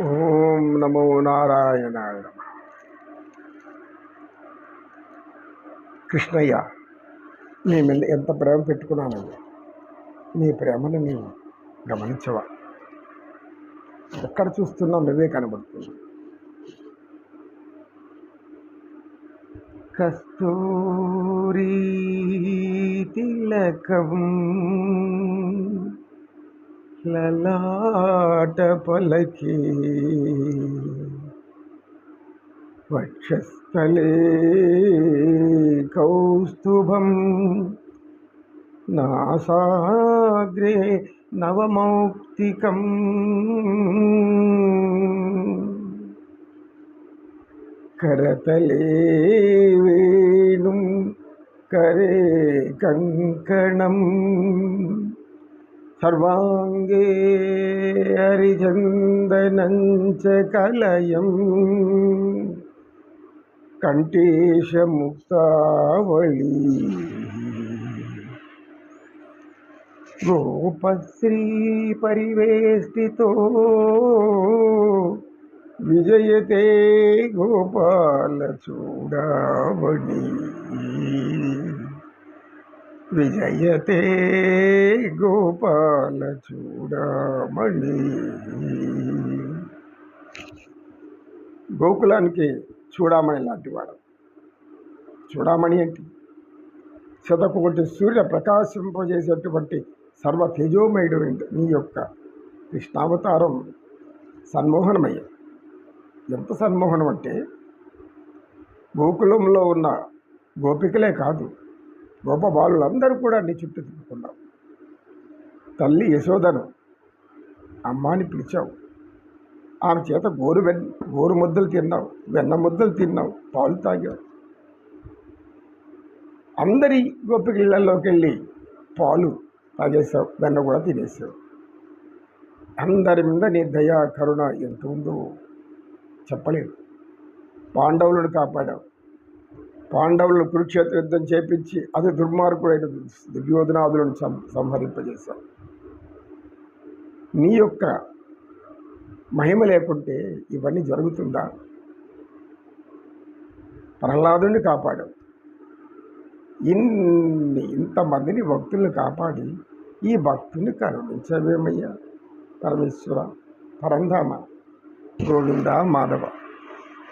ఓం నమో నారాయణాయ నమ. కృష్ణయ్య మేము ఎంత ప్రేమ పెట్టుకున్నామండి నీ ప్రేమను మేము గమనించవా? ఎక్కడ చూస్తున్నా నువ్వే కనబడుతుంది కస్తూరీ తిలకం లలాట పలకి వక్షస్థలే కౌస్తుభం నాసాగ్రే నవమౌక్తికం కరతలే వేణుం కరే కంకణం సర్వాంగే హరిచందనంచ కలయం. కంఠేశముక్తావళి. గోపశ్రీ పరివేష్టితో విజయతే గోపాల చూడావళి విజయతే గోపాల చూడమణి. గోకులానికి చూడమణి లాంటి వాడు. చూడమణి ఏంటి? శతకొకటి సూర్య ప్రకాశింపజేసేటువంటి సర్వ తేజోమయుడు నీ యొక్క కృష్ణావతారం సన్మోహనమయ్య. ఎంత సన్మోహనం అంటే గోకులంలో ఉన్న గోపికలే కాదు గొప్ప బాలులందరూ కూడా నీ చుట్టూ తిప్పుకున్నావు. తల్లి యశోదను అమ్మాని పిలిచావు. ఆమె చేత గోరు వెన్ గోరు ముద్దలు తిన్నావు వెన్న ముద్దలు తిన్నావు పాలు తాగావు. అందరి గోపికలలోకి వెళ్ళి పాలు తాగేసావు వెన్న కూడా తినేసావు అందరి మీద నీ దయా కరుణ ఎంత ఉందో చెప్పలేదు పాండవులను కాపాడావు. పాండవులను కురుక్షేత్ర యుద్ధం చేపించి అది దుర్మార్గుడైన దుర్యోధనాదులను సం నీ యొక్క మహిమ లేకుంటే ఇవన్నీ జరుగుతుందా? ప్రహ్లాదుని కాపాడావు ఇన్ని ఇంతమందిని భక్తుల్ని కాపాడి ఈ భక్తుని కరుణించవేమయ్యా? పరమేశ్వర పరంధామ గోవింద మాధవ.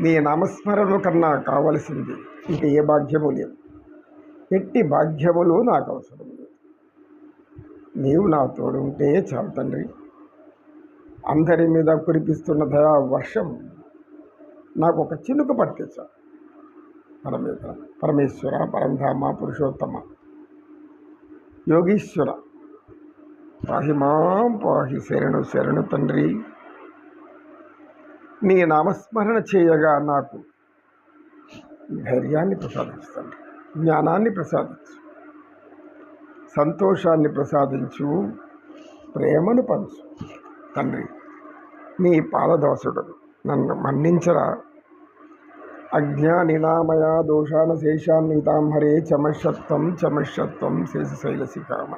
నీ నామస్మరణ కన్నా కావలసింది. ఇంక ఏ భాగ్యము లేదు. ఎట్టి భాగ్యములు నాకు అవసరం లేదు. నీవు నా తోడుంటే చాలు తండ్రి. అందరి మీద కురిపిస్తున్న దయా వర్షం నాకు ఒక చినుక చాలు. పరమేశ్వర పరమేశ్వర పరంధామ పురుషోత్తమ. యోగీశ్వర. పాహి మాం పాహి శరణు శరణు తండ్రి. మీ నామస్మరణ చేయగా నాకు ధైర్యాన్ని ప్రసాదించండి జ్ఞానాన్ని ప్రసాదించు సంతోషాన్ని ప్రసాదించు ప్రేమను పంచు. తండ్రి నీ పాదదోసుడు నన్ను మన్నించరా? అజ్ఞానినామయ దోషాన శేషాన్వితాం హరే చమశత్వం చమషత్వం శేషశైలశిఖామ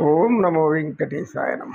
ఓం నమో వెంకటేశాయ నమ.